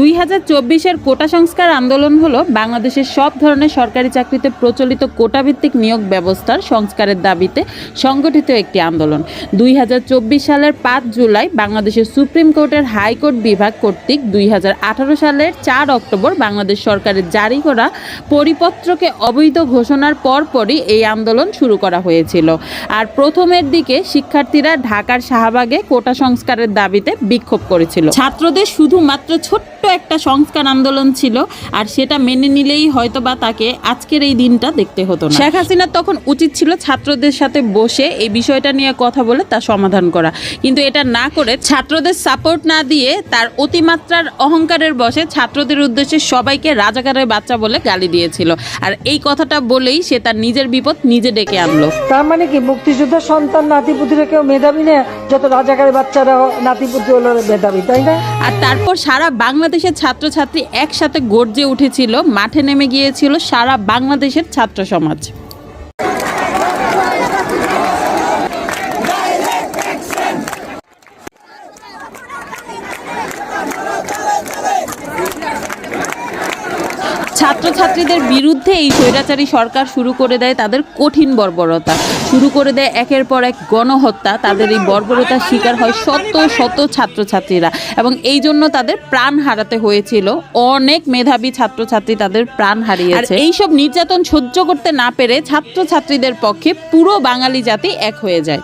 দুই হাজার চব্বিশের কোটা সংস্কার আন্দোলন হলো বাংলাদেশের সব ধরনের সরকারি চাকরিতে প্রচলিত কোটাভিত্তিক নিয়োগ ব্যবস্থার সংস্কারের দাবিতে সংগঠিত একটি আন্দোলন। দুই হাজার চব্বিশ সালের পাঁচ জুলাই বাংলাদেশের সুপ্রিম কোর্টের হাইকোর্ট বিভাগ কর্তৃক দুই হাজার আঠারো সালের চার অক্টোবর বাংলাদেশ সরকারের জারি করা পরিপত্রকে অবৈধ ঘোষণার পরপরই এই আন্দোলন শুরু করা হয়েছিল। আর প্রথমের দিকে শিক্ষার্থীরা ঢাকার শাহবাগে কোটা সংস্কারের দাবিতে বিক্ষোভ করেছিল। ছাত্রদের শুধুমাত্র ছোট্ট একটা সংস্কার আন্দোলন ছিল আর সেটা মেনে নিলেই হয়তো বা তাকে আজকের এই দিনটা দেখতে হতো না। শেখ হাসিনার তখন উচিত ছিল ছাত্রদের সাথে বসে এই বিষয়টা নিয়ে কথা বলে তা সমাধান করা। কিন্তু এটা না করে ছাত্রদের সাপোর্ট না দিয়ে তার অতিমাত্রার অহংকারের বসে ছাত্রদের উদ্দেশ্যে সবাইকে রাজাকারের বাচ্চা বলে গালি দিয়েছিল। আর এই কথাটা বলেই সে তার নিজের বিপদ নিজে ডেকে আনলো। তার মানে কি মুক্তিযোদ্ধার সন্তান নাতিপুতিরা কেউ মেধাবী না? যত রাজাকারের বাচ্চারা নাতিপুতি হলো মেধাবী, তাই না? আর তারপর সারা বাংলাদেশের ছাত্রছাত্রী একসাথে গর্জে উঠেছিল, মাঠে নেমে গিয়েছিল সারা বাংলাদেশের ছাত্র সমাজ। ছাত্রছাত্রীদের বিরুদ্ধে এই স্বৈরাচারী সরকার শুরু করে দেয় তাদের কঠিন বর্বরতা। শুরু করে দেয় একের পর এক গণহত্যা। তাদের এই বর্বরতার শিকার হয় শত শত ছাত্রছাত্রীরা। এবং এই জন্য তাদের প্রাণ হারাতে হয়েছিল। অনেক মেধাবী ছাত্রছাত্রী তাদের প্রাণ হারিয়েছে। এইসব নির্যাতন সহ্য করতে না পেরে ছাত্রছাত্রীদের পক্ষে পুরো বাঙালি জাতি এক হয়ে যায়।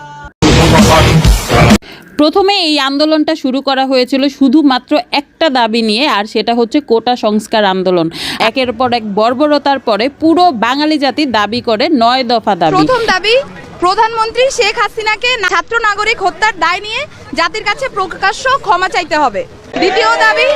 প্রথমে এই আন্দোলনটা শুরু করা হয়েছিল শুধুমাত্র একটা দাবি নিয়ে, আর সেটা হচ্ছে কোটা সংস্কার আন্দোলন। একের পর এক বর্বরতার পরে পুরো বাঙালি জাতি দাবি করে নয় দফা দাবি। প্রথম দাবি, প্রধানমন্ত্রী শেখ হাসিনাকে ছাত্র নাগরিক হত্যার দায় নিয়ে জাতির কাছে প্রকাশ্য ক্ষমা চাইতে হবে। দ্বিতীয় দাবি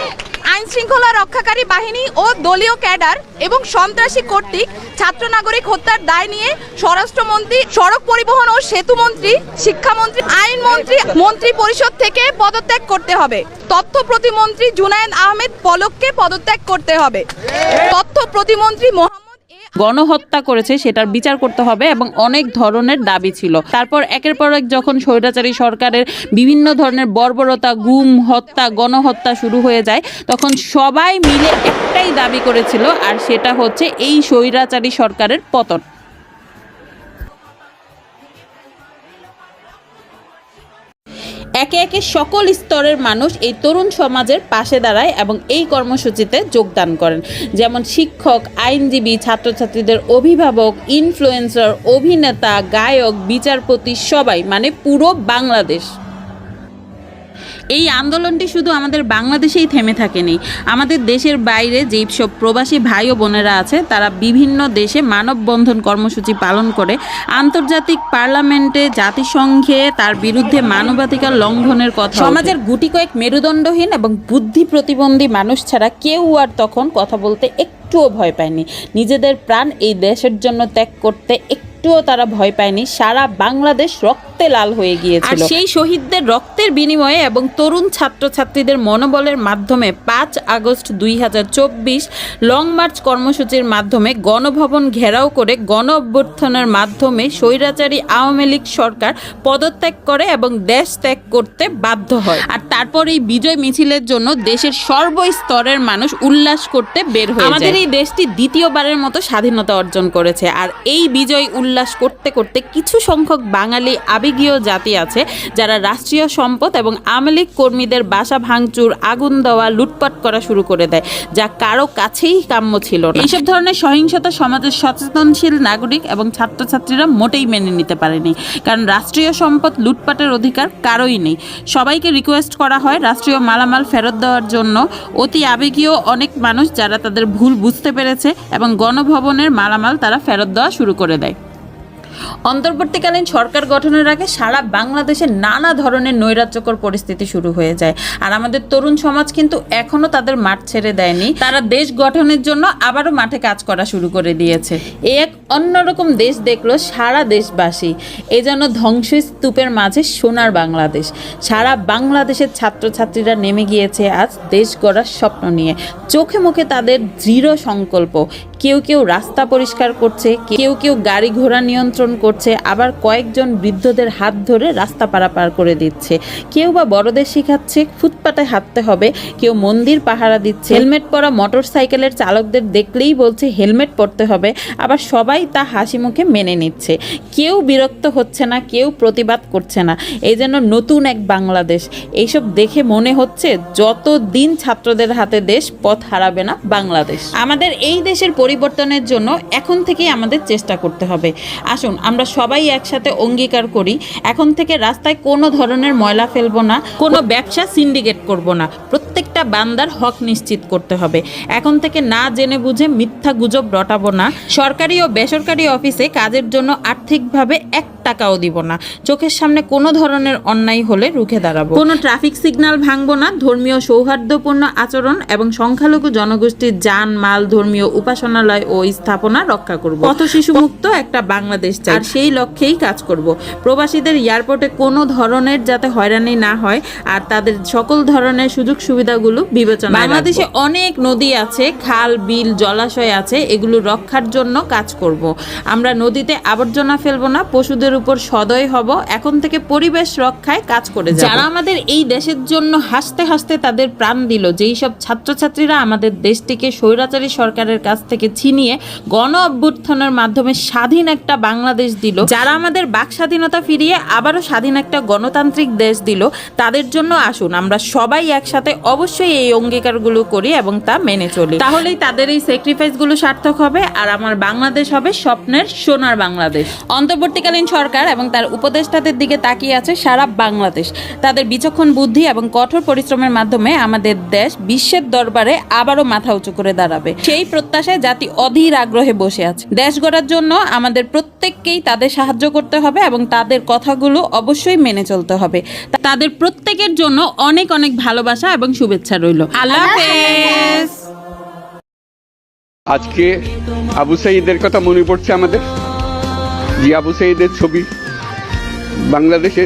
আইন শৃঙ্খলা রক্ষাকারী বাহিনী ও দলীয় ক্যাডার এবং সন্ত্রাসী কর্তৃক ছাত্র নাগরিক হত্যার দায় নিয়ে স্বরাষ্ট্রমন্ত্রী, সড়ক পরিবহন ও সেতু মন্ত্রী, শিক্ষামন্ত্রী, আইন মন্ত্রী পরিষদ থেকে পদত্যাগ করতে হবে। তথ্য প্রতিমন্ত্রী জুনায়েদ আহমেদ পলককে পদত্যাগ করতে হবে। তথ্য প্রতিমন্ত্রী মোহাম্মদ গণহত্যা করেছে সেটার বিচার করতে হবে এবং অনেক ধরনের দাবি ছিল। তারপর একের পর এক যখন স্বৈরাচারী সরকারের বিভিন্ন ধরনের বর্বরতা, গুম, হত্যা, গণহত্যা শুরু হয়ে যায়, তখন সবাই মিলে একটাই দাবি করেছিল, আর সেটা হচ্ছে এই স্বৈরাচারী সরকারের পতন। একে একে সকল স্তরের মানুষ এই তরুণ সমাজের পাশে দাঁড়ায় এবং এই কর্মসূচিতে যোগদান করেন। যেমন শিক্ষক, আইনজীবী, ছাত্রছাত্রীদের অভিভাবক ইনফ্লুয়েন্সার অভিনেতা, গায়ক, বিচারপতি, সবাই মানে পুরো বাংলাদেশ। এই আন্দোলনটি শুধু আমাদের বাংলাদেশেই থেমে থাকেনি। আমাদের দেশের বাইরে যেই সব প্রবাসী ভাই ও বোনেরা আছে, তারা বিভিন্ন দেশে মানববন্ধন কর্মসূচি পালন করে আন্তর্জাতিক পার্লামেন্টে জাতিসংঘে তার বিরুদ্ধে মানবাধিকার লঙ্ঘনের কথা সমাজের গুটি কয়েক মেরুদণ্ডহীন এবং বুদ্ধি প্রতিবন্ধী মানুষ ছাড়া কেউ আর তখন কথা বলতে একটুও ভয় পায়নি। নিজেদের প্রাণ এই দেশের জন্য ত্যাগ করতে একটুও তারা ভয় পায়নি সারা বাংলাদেশ রক্তে লাল হয়ে গিয়েছিল। আর সেই শহীদদের রক্তের বিনিময়ে এবং তরুণ ছাত্রছাত্রীদের মনোবলের মাধ্যমে পাঁচ আগস্ট দুই হাজার চব্বিশ লং মার্চ কর্মসূচির মাধ্যমে গণভবন ঘেরাও করে গণ অভ্যর্থনের মাধ্যমে স্বৈরাচারী আওয়ামী লীগ সরকার পদত্যাগ করে এবং দেশ ত্যাগ করতে বাধ্য হয়। আর তারপর এই বিজয় মিছিলের জন্য দেশের সর্বস্তরের মানুষ উল্লাস করতে বের হয়ে আমাদের এই দেশটি দ্বিতীয়বারের মতো স্বাধীনতা অর্জন করেছে। আর এই বিজয় উল্লাস করতে করতে কিছু সংখ্যক বাঙালি আবেগীয় জাতি আছে যারা রাষ্ট্রীয় সম্পদ এবং আমলিক কর্মীদের বাসা ভাঙচুর আগুন দেওয়া লুটপাট করা শুরু করে দেয় যা কারও কাছেই কাম্য ছিল না। এইসব ধরনের সহিংসতা সমাজের সচেতনশীল নাগরিক এবং ছাত্রছাত্রীরা মোটেই মেনে নিতে পারেনি। কারণ রাষ্ট্রীয় সম্পদ লুটপাটের অধিকার কারোই নেই। সবাইকে রিকোয়েস্ট করা হয় রাষ্ট্রীয় মালামাল ফেরত দেওয়ার জন্য। অতি আবেগীয় অনেক মানুষ যারা তাদের ভুল বুঝতে পেরেছে এবং গণভবনের মালামাল তারা ফেরত দেওয়া শুরু করে দেয়। অন্তর্বর্তীকালীন সরকার গঠনের আগে সারা বাংলাদেশে নানা ধরনের নৈরাজ্যকর পরিস্থিতি শুরু হয়ে যায়। আর আমাদের তরুণ সমাজ কিন্তু এখনও তাদের মাঠ ছেড়ে দেয়নি। তারা দেশ গঠনের জন্য আবারও মাঠে কাজ করা শুরু করে দিয়েছে। এই এক অন্যরকম দেশ দেখল সারা দেশবাসী। এ যেন ধ্বংসস্তূপের মাঝে সোনার বাংলাদেশ। সারা বাংলাদেশের ছাত্রছাত্রীরা নেমে গিয়েছে আজ দেশ গড়ার স্বপ্ন নিয়ে। চোখে মুখে তাদের দৃঢ় সংকল্প। কেউ কেউ রাস্তা পরিষ্কার করছে, কেউ কেউ গাড়ি ঘোড়া নিয়ন্ত্রণ আন্দোলন করছে, আবার কয়েকজন বৃদ্ধদের হাত ধরে রাস্তা পারাপার করে দিচ্ছে। কেউ বা বড়দের শেখাচ্ছে, ফুটপাতে হাঁটতে হবে, কেউ মন্দির পাহারা দিচ্ছে। হেলমেট পরা মোটর সাইকেলের চালকদের দেখলেই বলছে, হেলমেট পরতে হবে। আবার সবাই তা হাসি মুখে মেনে নিচ্ছে। কেউ বিরক্ত হচ্ছে না, কেউ প্রতিবাদ করছে না। এই যেন নতুন এক বাংলাদেশ। এইসব দেখে মনে হচ্ছে যত দিন ছাত্রদের হাতে দেশ, পথ হারাবে না বাংলাদেশ। আমাদের এই দেশের পরিবর্তনের জন্য এখন থেকেই আমাদের চেষ্টা করতে হবে। আসুন আমরা সবাই একসাথে অঙ্গীকার করি। এখন থেকে রাস্তায় কোনো ধরনের ময়লা ফেলব না, কোনো ব্যবসা সিন্ডিকেট করব না। প্রত্যেকটা বান্দার হক নিশ্চিত করতে হবে। এখন থেকে না জেনে বুঝে মিথ্যা গুজব রটাবো না। সরকারি ও বেসরকারি অফিসে কাজের জন্য আর্থিকভাবে এক টাকাও দিব না। চোখের সামনে কোনো ধরনের অন্যায় হলে রুখে দাঁড়াবো। কোনো ট্রাফিক সিগন্যাল ভাঙবো না। ধর্মীয় সৌহার্দ্যপূর্ণ আচরণ এবং সংখ্যালঘু জনগোষ্ঠীর যান মাল ধর্মীয় উপাসনালয় ও স্থাপনা রক্ষা করব। পথ শিশু মুক্ত একটা বাংলাদেশ চাই। আর সেই লক্ষ্যেই কাজ করব। প্রবাসীদের এয়ারপোর্টে কোনো ধরনের যাতে হয়রানি না হয় আর তাদের সকল ধরনের সুযোগ সুবিধাগুলো বিবেচনা বাংলাদেশে অনেক নদী আছে খাল বিল জলাশয় আছে এগুলো রক্ষার জন্য কাজ করব। আমরা নদীতে আবর্জনা ফেলব না পশুদের উপর সদয় হব, এখন থেকে পরিবেশ রক্ষায় কাজ করে যারা আমাদের এই দেশের জন্য হাসতে হাসতে তাদের প্রাণ দিল, যেই সব ছাত্রছাত্রীরা আমাদের দেশটিকে স্বৈরাচারী সরকারের কাছ থেকে ছিনিয়ে গণ অভ্যুত্থানের মাধ্যমে স্বাধীন একটা বাংলাদেশ দিল, যারা আমাদের বাক স্বাধীনতা ফিরিয়ে আবারও স্বাধীন একটা গণতান্ত্রিক দেশ দিল, তাদের জন্য আসুন, আমরা সবাই একসাথে অবশ্যই এই অঙ্গীকারগুলো করি এবং তা মেনে চলি। তাহলেই তাদের এই স্যাক্রিফাইসগুলো সার্থক হবে, আর আমার বাংলাদেশ হবে স্বপ্নের সোনার বাংলাদেশ। অন্তর্বর্তীকালীন সরকার এবং তার উপদেষ্টাদের দিকে তাকিয়ে আছে সারা বাংলাদেশ। তাদের বিচক্ষণ বুদ্ধি এবং কঠোর পরিশ্রমের মাধ্যমে আমাদের দেশ বিশ্বের দরবারে আবারও মাথা উঁচু করে দাঁড়াবে। সেই প্রত্যাশায় জাতি অধীর আগ্রহে বসে আছে। দেশ গড়ার জন্য আমাদের প্রত্যেককেই তাদের সাহায্য করতে হবে এবং তাদের কথাগুলো অবশ্যই মেনে চলতে হবে। তাদের প্রত্যেকের জন্য অনেক অনেক ভালোবাসা এবং শুভেচ্ছা রইল। আল্লাহ হাফেজ। আজকে আবু সাইদের কথা মনে পড়ছে আমাদের। যে আবু সাইদের ছবি বাংলাদেশে।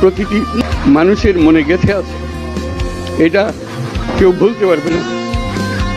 প্রতিটি মানুষের মনে গেছে আছে। এটা কেউ ভুলতে পারবে না।